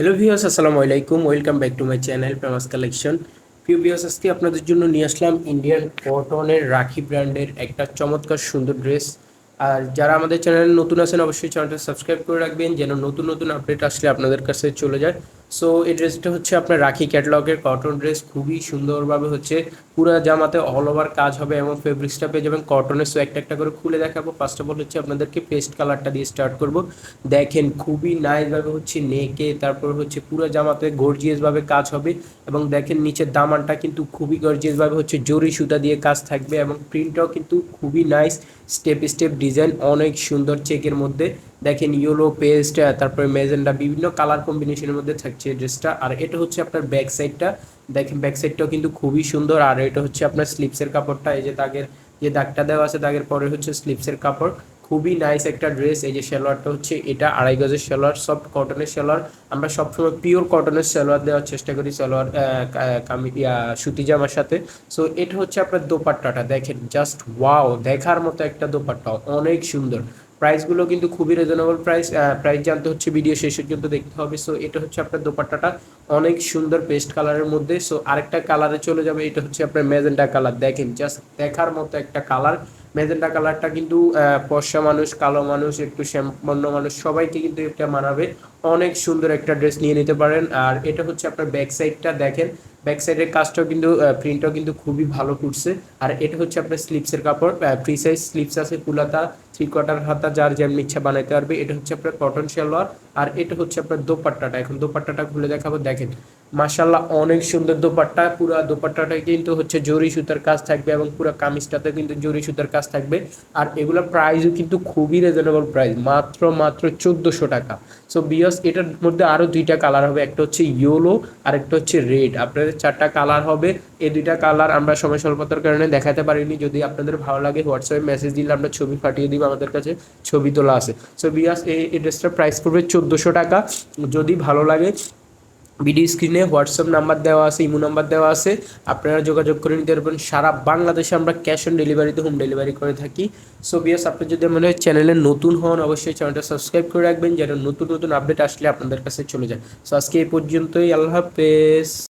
Hello viewers আসসালামু আলাইকুম welcome back to my channel famous collection প্রিয় ভিউয়ার্স আজকে আপনাদের জন্য নিয়ে আসলাম ইন্ডিয়ান কটনের রাখি ব্র্যান্ডের একটা চমৎকার সুন্দর ড্রেস আর যারা আমাদের চ্যানেলে নতুন আছেন, অবশ্যই চ্যানেলটা সাবস্ক্রাইব করে রাখবেন, যেন নতুন নতুন আপডেট আসলে আপনাদের কাছে চলে যায়। সো এই ড্রেসটা হচ্ছে আপনার রাখি ক্যাটলগের কটন ড্রেস খুবই সুন্দরভাবে হচ্ছে পুরো জামাতে অল ওভার কাজ হবে এবং ফেব্রিক্সটা পেয়ে যাবেন। কটনের সো একটা একটা করে খুলে দেখাবো। ফার্স্ট অফ অল হচ্ছে আপনাদেরকে পেস্ট কালারটা দিয়ে স্টার্ট করব। দেখেন খুবই নাইসভাবে হচ্ছে নেকে, তারপর হচ্ছে পুরো জামাতে গর্জিয়াসভাবে কাজ হবে এবং দেখেন নিচের দামানটা কিন্তু খুবই গর্জিয়াসভাবে হচ্ছে জরি সুতা দিয়ে কাজ থাকবে এবং প্রিন্টটাও কিন্তু খুবই নাইস স্টেপ স্টেপ ডিজাইন অনেক সুন্দর চেকের মধ্যে। দেখেন ইয়েলো পেস্ট তারপরে মেজেন্ডা বিভিন্ন কালার কম্বিনেশনের মধ্যে থাকছে এই ড্রেসটা আর এটা হচ্ছে আপনার ব্যাক সাইডটা দেখেন ব্যাক সাইডটাও কিন্তু খুবই সুন্দর, আর এটা হচ্ছে আপনার স্লিপসের কাপড়টা, এই যে দাগের যে দাগটা দেওয়া আছে দাগের পরে হচ্ছে স্লিপসের কাপড়। খুবই নাইস একটা ড্রেস এই যে সালোয়ারটা হচ্ছে এটা আড়াই গজের সালোয়ার সফট কটনের সালোয়ার। আমরা সবসময় পিওর কটনের সালোয়ার দেওয়ার চেষ্টা করি সালোয়ার সুতি জামার সাথে। সো এটা হচ্ছে আপনার দোপাট্টাটা, দেখেন জাস্ট ওয়াও দেখার মতো একটা দোপাট্টা, অনেক সুন্দর। প্রাইসগুলো কিন্তু খুবই রিজনেবল প্রাইস প্রাইস জানতে হচ্ছে ভিডিও শেষ পর্যন্ত দেখতে হবে। সো এটা হচ্ছে আপনার দোপাট্টাটা। অনেক সুন্দর পেস্ট কালারের মধ্যে। সো আরেকটা কালারে চলে যাবে, এটা হচ্ছে আপনার মেজেন্টা কালার দেখেন জাস্ট দেখার মতো একটা কালার মেজেন্টা কালারটা কিন্তু ফর্সা মানুষ, কালো মানুষ, একটু শ্যামবর্ণ মানুষ, সবাইকে কিন্তু এটা মানাবে। অনেক সুন্দর একটা ড্রেস নিয়ে নিতে পারেন। আর এটা হচ্ছে আপনার ব্যাক সাইডটা দেখেন। ব্যাক সাইডের কাজটাও কিন্তু প্রিন্টটাও কিন্তু খুবই ভালো করছে। আর এটা হচ্ছে আপনার স্লিপসের কাপড় ফ্রি সাইজ স্লিপস আছে পুলাতা থ্রি কোয়ার্টার হাতা যার যেমন ইচ্ছা বানাইতে পারবে, এটা হচ্ছে আপনার কটন সালোয়ার আর এটা হচ্ছে আপনার দোপাট্টাটা। এখন দোপাট্টাটা খুলে দেখাবো, দেখেন। মাশাল্লাহ অনেক সুন্দর দোপাট্টা, পুরো দোপাট্টাটা কিন্তু হচ্ছে জরি সুতার কাজ থাকবে এবং পুরো কামিজটাতে কিন্তু জরি সুতার কাজ থাকবে। আর এগুলোর প্রাইসও কিন্তু খুবই রিজনেবল প্রাইস মাত্র মাত্র চোদ্দোশো টাকা। সো বিয়স, এটার মধ্যে আরও দুইটা কালার হবে, একটা হচ্ছে ইয়েলো আর একটা হচ্ছে রেড আপনাদের চারটা কালার হবে এই দুইটা কালার আমরা সময় স্বল্পতার কারণে দেখাতে পারিনি। যদি আপনাদের ভালো লাগে হোয়াটসঅ্যাপে মেসেজ দিলে আমরা ছবি পাঠিয়ে দিব, আমাদের কাছে ছবি তোলা আছে। সো বিয়াস এই ড্রেসটার প্রাইস পড়বে চোদ্দোশো টাকা। যদি ভালো লাগে ভিডিও স্ক্রিনে হোয়াটসঅ্যাপ নাম্বার দেওয়া আছে, ইমো নাম্বার দেওয়া আছে। আপনারা যোগাযোগ করে নিতে পারবেন। সারা বাংলাদেশে আমরা ক্যাশ অন ডেলিভারিতে হোম ডেলিভারি করে থাকি। সো বিয়াস আপনি যদি আমাদের চ্যানেলে নতুন হন, অবশ্যই চ্যানেলটা সাবস্ক্রাইব করে রাখবেন, যেন নতুন নতুন আপডেট আসলে আপনাদের কাছে চলে যায়। সো আজকে এই পর্যন্তই। আল্লাহ হাফেজ।